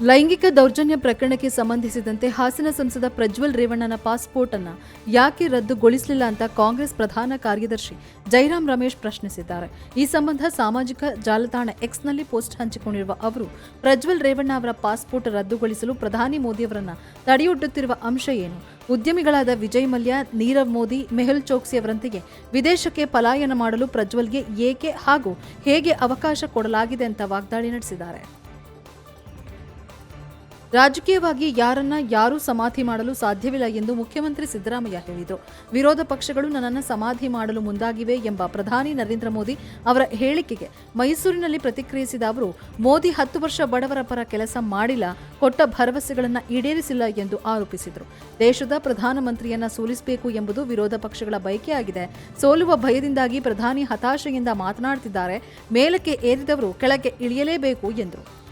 ಲೈಂಗಿಕ ದೌರ್ಜನ್ಯ ಪ್ರಕರಣಕ್ಕೆ ಸಂಬಂಧಿಸಿದಂತೆ ಹಾಸನ ಸಂಸದ ಪ್ರಜ್ವಲ್ ರೇವಣ್ಣನ ಪಾಸ್ಪೋರ್ಟ್ ಅನ್ನು ಯಾಕೆ ರದ್ದುಗೊಳಿಸಲಿಲ್ಲ ಅಂತ ಕಾಂಗ್ರೆಸ್ ಪ್ರಧಾನ ಕಾರ್ಯದರ್ಶಿ ಜೈರಾಮ್ ರಮೇಶ್ ಪ್ರಶ್ನಿಸಿದ್ದಾರೆ. ಈ ಸಂಬಂಧ ಸಾಮಾಜಿಕ ಜಾಲತಾಣ ಎಕ್ಸ್ನಲ್ಲಿ ಪೋಸ್ಟ್ ಹಂಚಿಕೊಂಡಿರುವ ಅವರು, ಪ್ರಜ್ವಲ್ ರೇವಣ್ಣ ಅವರ ಪಾಸ್ಪೋರ್ಟ್ ರದ್ದುಗೊಳಿಸಲು ಪ್ರಧಾನಿ ಮೋದಿಯವರನ್ನ ತಡೆಯೊಡ್ಡುತ್ತಿರುವ ಅಂಶ ಏನು? ಉದ್ಯಮಿಗಳಾದ ವಿಜಯ್ ಮಲ್ಯ, ನೀರವ್ ಮೋದಿ, ಮೆಹುಲ್ ಚೋಕ್ಸಿ ವಿದೇಶಕ್ಕೆ ಪಲಾಯನ ಮಾಡಲು ಪ್ರಜ್ವಲ್ಗೆ ಏಕೆ ಹಾಗೂ ಹೇಗೆ ಅವಕಾಶ ಕೊಡಲಾಗಿದೆ ಅಂತ ವಾಗ್ದಾಳಿ ನಡೆಸಿದ್ದಾರೆ. ರಾಜಕೀಯವಾಗಿ ಯಾರನ್ನ ಯಾರೂ ಸಮಾಧಿ ಮಾಡಲು ಸಾಧ್ಯವಿಲ್ಲ ಎಂದು ಮುಖ್ಯಮಂತ್ರಿ ಸಿದ್ದರಾಮಯ್ಯ ಹೇಳಿದರು. ವಿರೋಧ ಪಕ್ಷಗಳು ನನ್ನನ್ನು ಸಮಾಧಿ ಮಾಡಲು ಮುಂದಾಗಿವೆ ಎಂಬ ಪ್ರಧಾನಿ ನರೇಂದ್ರ ಮೋದಿ ಅವರ ಹೇಳಿಕೆಗೆ ಮೈಸೂರಿನಲ್ಲಿ ಪ್ರತಿಕ್ರಿಯಿಸಿದ ಅವರು, ಮೋದಿ ಹತ್ತು ವರ್ಷ ಬಡವರ ಪರ ಕೆಲಸ ಮಾಡಿಲ್ಲ, ಕೊಟ್ಟ ಭರವಸೆಗಳನ್ನು ಈಡೇರಿಸಿಲ್ಲ ಎಂದು ಆರೋಪಿಸಿದರು. ದೇಶದ ಪ್ರಧಾನಮಂತ್ರಿಯನ್ನ ಸೋಲಿಸಬೇಕು ಎಂಬುದು ವಿರೋಧ ಪಕ್ಷಗಳ ಬಯಕೆಯಾಗಿದೆ. ಸೋಲುವ ಭಯದಿಂದಾಗಿ ಪ್ರಧಾನಿ ಹತಾಶೆಯಿಂದ ಮಾತನಾಡುತ್ತಿದ್ದಾರೆ ಮೇಲಕ್ಕೆ ಏರಿದವರು ಕೆಳಗೆ ಇಳಿಯಲೇಬೇಕು ಎಂದರು.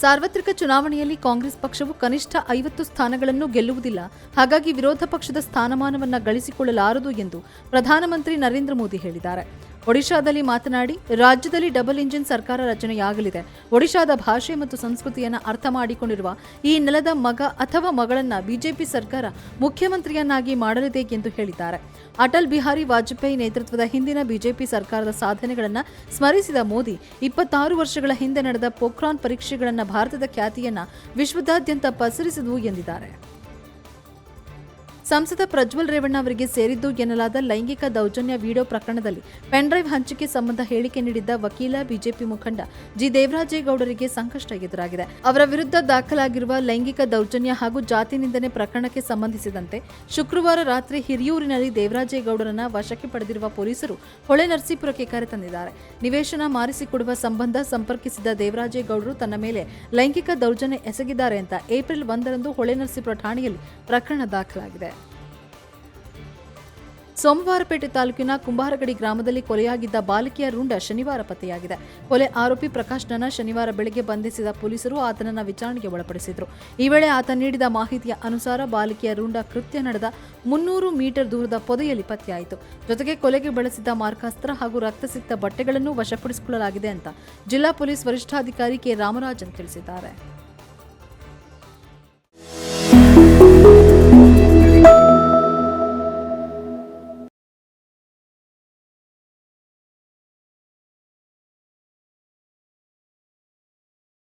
ಸಾರ್ವತ್ರಿಕ ಚುನಾವಣೆಯಲ್ಲಿ ಕಾಂಗ್ರೆಸ್ ಪಕ್ಷವು ಕನಿಷ್ಠ ಐವತ್ತು ಸ್ಥಾನಗಳನ್ನು ಗೆಲ್ಲುವುದಿಲ್ಲ. ಹಾಗಾಗಿ ವಿರೋಧ ಪಕ್ಷದ ಸ್ಥಾನಮಾನವನ್ನು ಗಳಿಸಿಕೊಳ್ಳಲಾರದು ಎಂದು ಪ್ರಧಾನಮಂತ್ರಿ ನರೇಂದ್ರ ಮೋದಿ ಹೇಳಿದ್ದಾರೆ. ಒಡಿಶಾದಲ್ಲಿ ಮಾತನಾಡಿ, ರಾಜ್ಯದಲ್ಲಿ ಡಬಲ್ ಇಂಜಿನ್ ಸರ್ಕಾರ ರಚನೆಯಾಗಲಿದೆ. ಒಡಿಶಾದ ಭಾಷೆ ಮತ್ತು ಸಂಸ್ಕೃತಿಯನ್ನು ಅರ್ಥ ಮಾಡಿಕೊಂಡಿರುವ ಈ ನೆಲದ ಮಗ ಅಥವಾ ಮಗಳನ್ನ ಬಿಜೆಪಿ ಸರ್ಕಾರ ಮುಖ್ಯಮಂತ್ರಿಯನ್ನಾಗಿ ಮಾಡಲಿದೆ ಎಂದು ಹೇಳಿದ್ದಾರೆ. ಅಟಲ್ ಬಿಹಾರಿ ವಾಜಪೇಯಿ ನೇತೃತ್ವದ ಹಿಂದಿನ ಬಿಜೆಪಿ ಸರ್ಕಾರದ ಸಾಧನೆಗಳನ್ನು ಸ್ಮರಿಸಿದ ಮೋದಿ, ಇಪ್ಪತ್ತಾರು ವರ್ಷಗಳ ಹಿಂದೆ ನಡೆದ ಪೋಖ್ರಾನ್ ಪರೀಕ್ಷೆಗಳನ್ನು ಭಾರತದ ಖ್ಯಾತಿಯನ್ನು ವಿಶ್ವದಾದ್ಯಂತ ಪಸರಿಸಿದವು ಎಂದಿದ್ದಾರೆ. ಸಂಸದ ಪ್ರಜ್ವಲ್ ರೇವಣ್ಣ ಅವರಿಗೆ ಸೇರಿದ್ದು ಎನ್ನಲಾದ ಲೈಂಗಿಕ ದೌರ್ಜನ್ಯ ವಿಡಿಯೋ ಪ್ರಕರಣದಲ್ಲಿ ಪೆನ್ಡ್ರೈವ್ ಹಂಚಿಕೆ ಸಂಬಂಧ ಹೇಳಿಕೆ ನೀಡಿದ್ದ ವಕೀಲ ಬಿಜೆಪಿ ಮುಖಂಡ ಜಿ ದೇವರಾಜೇಗೌಡರಿಗೆ ಸಂಕಷ್ಟ ಎದುರಾಗಿದೆ. ಅವರ ವಿರುದ್ಧ ದಾಖಲಾಗಿರುವ ಲೈಂಗಿಕ ದೌರ್ಜನ್ಯ ಹಾಗೂ ಜಾತಿ ನಿಂದನೆ ಪ್ರಕರಣಕ್ಕೆ ಸಂಬಂಧಿಸಿದಂತೆ ಶುಕ್ರವಾರ ರಾತ್ರಿ ಹಿರಿಯೂರಿನಲ್ಲಿ ದೇವರಾಜೇಗೌಡರನ್ನ ವಶಕ್ಕೆ ಪಡೆದಿರುವ ಪೊಲೀಸರು ಹೊಳೆ ನರಸೀಪುರಕ್ಕೆ ಕರೆತಂದಿದ್ದಾರೆ ನಿವೇಶನ ಮಾರಿಸಿಕೊಡುವ ಸಂಬಂಧ ಸಂಪರ್ಕಿಸಿದ ದೇವರಾಜೇಗೌಡರು ತನ್ನ ಮೇಲೆ ಲೈಂಗಿಕ ದೌರ್ಜನ್ಯ ಎಸಗಿದ್ದಾರೆ ಅಂತ ಏಪ್ರಿಲ್ ಒಂದರಂದು ಹೊಳೆ ನರಸೀಪುರ ಠಾಣೆಯಲ್ಲಿ ಪ್ರಕರಣ ದಾಖಲಾಗಿದೆ. ಸೋಮವಾರಪೇಟೆ ತಾಲೂಕಿನ ಕುಂಬಾರಗಡಿ ಗ್ರಾಮದಲ್ಲಿ ಕೊಲೆಯಾಗಿದ್ದ ಬಾಲಕಿಯ ರುಂಡ ಶನಿವಾರ ಪತ್ತೆಯಾಗಿದೆ. ಕೊಲೆ ಆರೋಪಿ ಪ್ರಕಾಶ್ನನ್ನ ಶನಿವಾರ ಬೆಳಗ್ಗೆ ಬಂಧಿಸಿದ ಪೊಲೀಸರು ಆತನನ್ನ ವಿಚಾರಣೆಗೆ ಒಳಪಡಿಸಿದ್ರು. ಈ ವೇಳೆ ಆತ ನೀಡಿದ ಮಾಹಿತಿಯ ಅನುಸಾರ ಬಾಲಕಿಯ ರುಂಡ ಕೃತ್ಯ ನಡೆದ ಮುನ್ನೂರು ಮೀಟರ್ ದೂರದ ಪೊದೆಯಲ್ಲಿ ಪತ್ತೆಯಾಯಿತು. ಜೊತೆಗೆ ಕೊಲೆಗೆ ಬಳಸಿದ್ದ ಮಾರ್ಕಾಸ್ತ್ರ ಹಾಗೂ ರಕ್ತಸಿಕ್ತ ಬಟ್ಟೆಗಳನ್ನು ವಶಪಡಿಸಿಕೊಳ್ಳಲಾಗಿದೆ ಅಂತ ಜಿಲ್ಲಾ ಪೊಲೀಸ್ ವರಿಷ್ಠಾಧಿಕಾರಿ ಕೆ. ರಾಮರಾಜನ್ ತಿಳಿಸಿದ್ದಾರೆ.